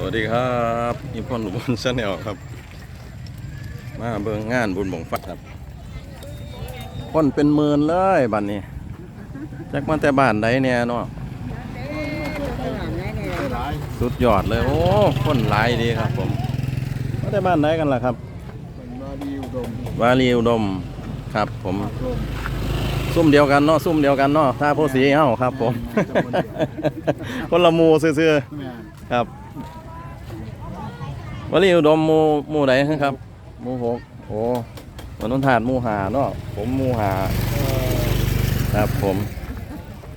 สวัสดีครับอิมพอนหลุมพลชาแนลครับ มาเบิ่งงานบุญบงฟักครับคนเป็นหมื่นเลยบัดนนี้จักมาแต่บ้านใดเนี่ยเนาะสุดยอดเลย โอ้คนหลายดีครับผมมาแต่บ้านใดกันล่ะครับมาดีอุดมวาลีอุดมครับผม ซุ่มเดียวกันเนาะซุ่มเดียวกันเนาะท่าโพสีเอ้าครับผม คนละหมูซื่อๆแม่ครับ วลีอุดมหมูหมูไหนครับหมูหกโอ้วันนั้นถาดหมูหาเนาะผมหมูหาครับผม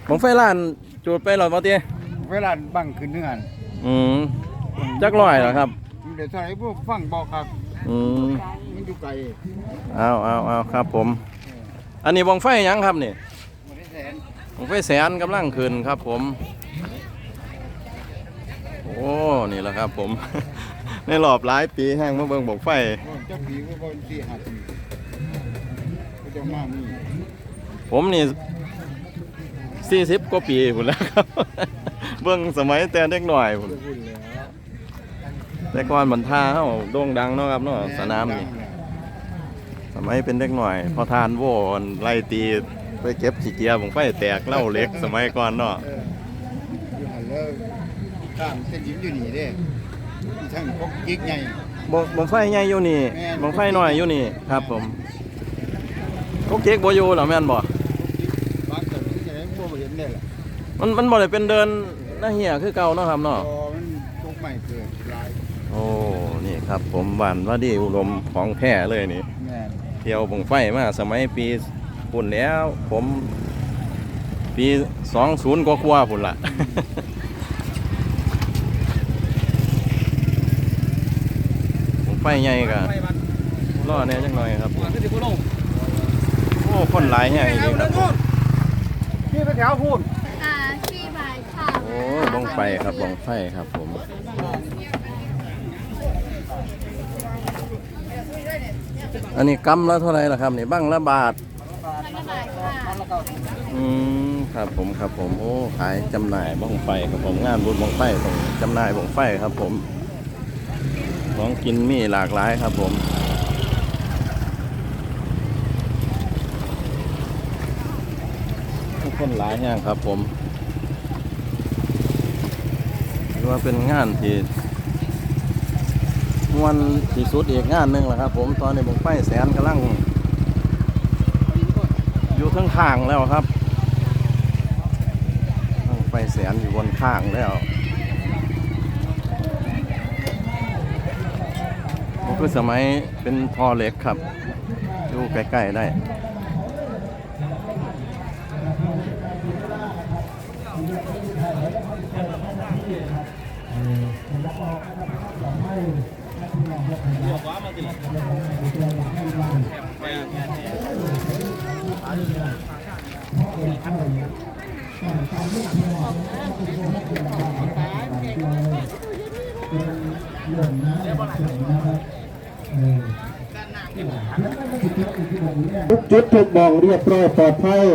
ผมไฟล้านจูดไปหรอมาเตี้ยเวลาบังขึ้นเนื้อนอืมจักร้อยเหรอครับ เดี๋ยวใส่พวกฟังบอกครับอืมมันอยู่ไกลเอาเอาเอาครับผม อันนี้บองไฟหยังครับนี่บ่ได้แสนบองไฟแสนกำลังขึ้นครับผม โอ้นี่แหละครับผม ในรอบหลายปีแห้งมาเบิ่งบองไฟบ่เจ้าผีก็บ่ที่หาปีก็จะมามีผมนี่สี่สิบกว่าปีพุ่นแล้วครับ เบิ่งสมัยแต่เด็กหน่อยพุ่นจะพูดแล้วแต่ก่อนบรรทาเฮาโด่งดังเนาะครับเนาะสนามนี่สมัยเป็นเด็กหน่อย พอทานโวอนไล่ตีไปเก็บขี้เกียร์ผมไฟแตกเล่าเล็กสมัยก่อนเนาะอยู่หันแล้วข้ามเส้นยิ้มอยู่นี่เด้ ที่ทั้งพกยิกใหญ่บ่บ่ไฟใหญ่อยู่นี่แม่นบ่ไฟน้อยอยู่นี่ครับผมก็เก๊กบ่อยู่เหรอแม่นบ่บางคนที่ไหนบ่เห็นได้ล่ะมันมันบ่ได้เป็นเดินหน้าเหียคือเก่าเนาะครับพเนาะอมันตกใหม่เกิดหลายโอ้นี่ครับผมบ้านว่าดีอุดมของแท้เลยนี่แม่นเที่ยวบงไฟมาสมัยปีปุ่นแล้วผมปีสองศูนย์กว่าๆปุ่นละ บง ไฟใหญ่กะรอแหน่จังหน่อยครับผมโอ้คนหลายแห่งอีกครับผมพี่ไปแถวพูดอ่าพี่บายค่ะโอ้บงไฟครับบงไฟครับผมอันนี้กำละเท่าไหร่ล่ะครับนี่บ้างละบาทมันก็บายค่ะอืมครับผมครับผมโอ้ขายจำหน่ายบ้องไฟครับผมงานบุญบ้องไฟของจำหน่ายบ้องไฟครับผม ของกินมีหลากหลายครับผม ทุกคนหลายแห่งครับผมถือว่าเป็นงานที่มวนที่สุดอีกงานหนึ่งแหละครับผม ตอนนี้บ้องไฟแสนกำลัง อยู่ข้างข้างแล้วครับไฟแสนอยู่บนข้างแล้วมัน คือสมัยเป็นทอเล็กครับอยู่ใกล้ๆได้ ทุกจุดทุกมองเรียบร้อยปลอดภัย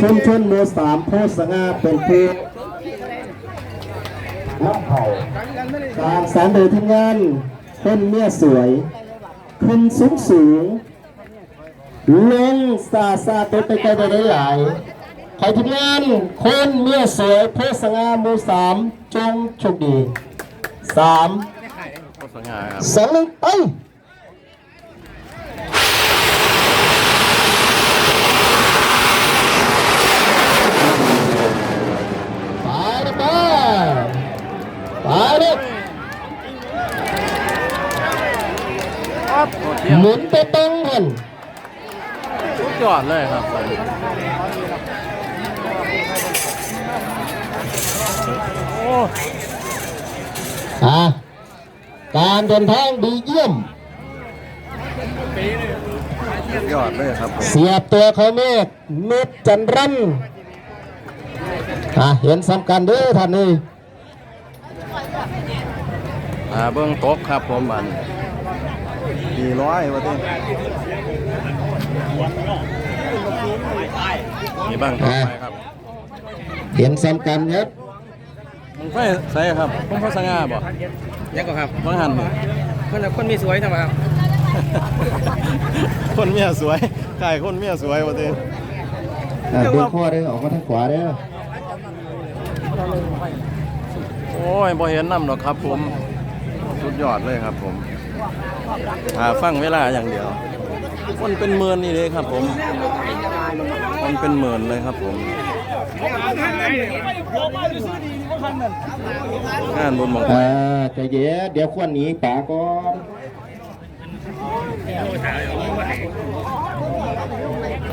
ชุมชนหมู่สามโพธิ์สง่าเป็นผู้รับเผาการสารโดยทีมงานคนเมียสวยขึ้นสูงสูงลงซาซาตัวไปไกลไปได้หลายขอทีมงานคนเมียสวยโพธิ์สง่าหมู่สามจงโชคดีสามโฆษณาครับสองหนึ่งไปไปเลยไปไปเลย โคตรเที่ยงหมุนไปตรงหันสุดยอดเลยครับโอ้อะการเดินทางดีเยี่ยมสุดยอดเลยครับผมเสียบตัวเขาเมฆนุดจันรันอะเห็นสำคัญเด้อท่านนี่ อ่าเบื้องตกครับผมบันดีร้อยวะที่มีบ้างตกไปครับเห็นสำคัญครับหมูบังไฟใส่ครับผมพระสง่าบ่ยังก็ครับบังหันนี่คนละคนมีสวยทำไมครับ คนเมียสวยใครคนเมียสวยว่าเต้อะเดินข้อเด้อออกมาทางขวาเด้อ โอ้ยบ่เห็นน้ำหรอกครับผม สุดยอดเลยครับผมหาฟังเวลาอย่างเดียว คนเป็นหมื่นนี่เลยครับผมคนเป็นหมื่นเลยครับผม งานบุญบังไฟอ่าใจเย็นเดี๋ยวควนหนีป๋าก่อน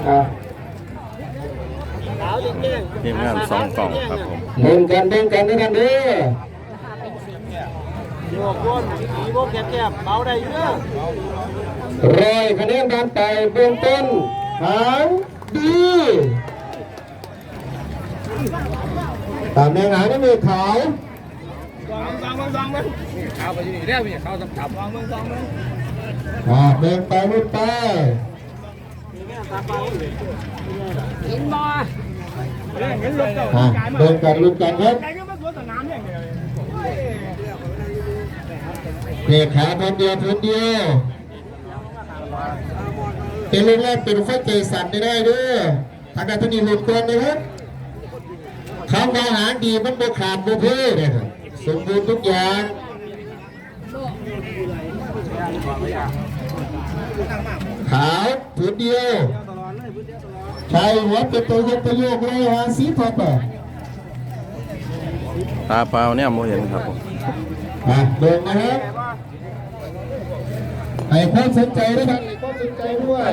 อะ ทีมงานสองกล่องครับผมเบิ่งกันเบิ่งกันด้วยกันเด้อร้อยคะแนนผ่านไปเบื้องต้นหางดีตามแนวหางนี่มีขาวข้าวไปอยู่นี่แล้วมีข้าวจับวางเมืองสองเมืองอ่าเดินไปเดินไปกินบ่เห็นรถเจ้า อ่าเดินกันลุ้นกันครับเดียขาพื้นเดียวพื้นเดียวเป็นลูกแรกเป็นไฟเกสันได้ได้ด้วยทางการทุนีหลุดก่อนนะครับคำว่าหางดีมันบ่ขาดบ่เพ่เนี่ยครับสมบูรณ์ทุกอย่างขาวผืนเดียว ชายหัวเป็นตัวยกตัวโยกเลยฮะสีทองอะตาเปล่าเนี่ยโมเห็นครับผมอะเดินนะครับให้ความสนใจด้วยครับให้ความสนใจด้วย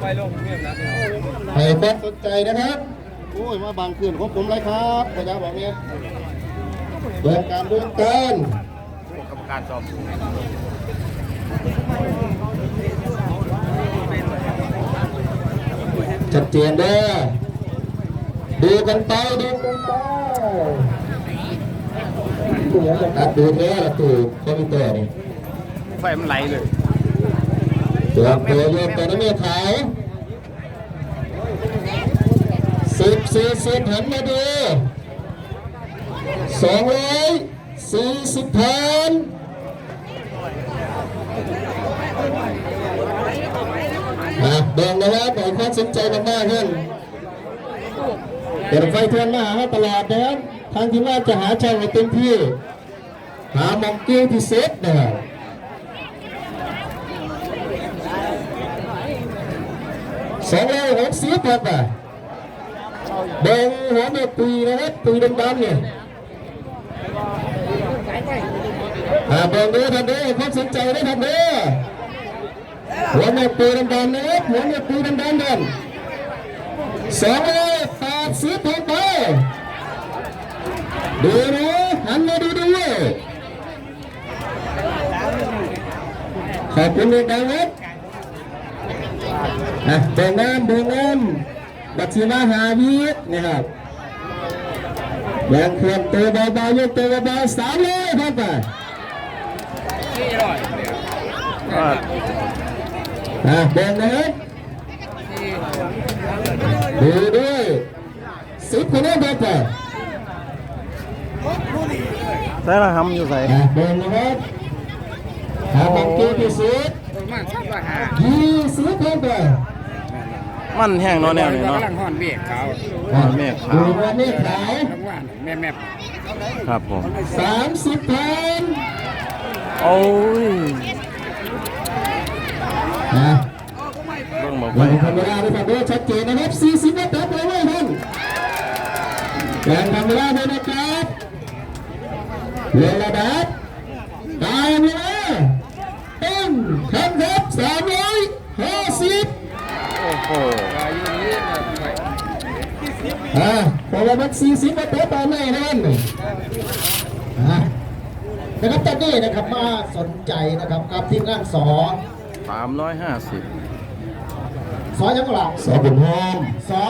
ไปลงเมืองนะให้ความสนใจนะครับโอ้ยมาบางคืนของผมเลยครับพระเจ้าบอกเนี่ยเดินการเดินการกรรมการสอบ ชัดเจนเด้อดูกันไปดูกันไปตัดดูแท้ละตู่คอมพิวเตอร์นี่ไฟมันไหลเลยตัวตัวโยกตัวนั้นไม่ขายสิบสี่สิบหันมาดูสองร้อยสี่สิบพันอะ แบ่งนะครับแบ่งความสนใจกันมากขึ้นเดี๋ยวไฟเทือนมาหาตลอดนะครับทางที่ว่าจะหาช่างให้เต็มที่ หามองกิ้วที่เซ็ตนะครับสองร้อยหกสิบครับอะแดงหัวเม็ดปีนะครับปีดำๆเนี่ยอ่าแบ่งด้วยทันเด้อความสนใจด้วยทันเด้อ หัวเม็ดปีดำๆนะครับหัวเม็ดปีดำๆกันสองร้อยแปดสิบครับไปดูนะหันมาดูด้วยขอบคุณดังๆครับอะเดินน้ำเดินน้ำบัตรชีมาหาวิทย์นะครับแรงเคลื่อนตัวเบาๆยกตัวเบาๆสามเลยครับไปนี่ อร่อยอ่าอะเดินนะครับดูด้วยสิบคะแนนครับไปใส่ละหำอยู่ใส่อะเดินนะครับหาบังเกียร์ที่สุดประมาณสิบว่าหายี่สิบครับไปมันแห้งเนาะแนวนี้เนาะกำลังห่อนเบียกขาวอะเมฆขาวดูว่าเมฆขาวทั้งวันแม่แม่ครับผมสามสิบพันโอ้ย อะเบิ่งบอกไปไปธรรมดาด้วยครับด้วยชัดเจนนะครับ40นัดตัดเลยไว้ท่านแรงธรรมดาด้วยนะครับเรือระดับตามเลยต้นครับครับสามร้อยห้าสิบโอ้โหอ่าเพราะว่ามันสี่สิบนัดตัดตามเลยนั่นอ่านะครับตอนนี้นะครับมาสนใจนะครับกับทีมงานสอ สามร้อยห้าสิบ สอยังกล่าวสอบุญโฮมสอ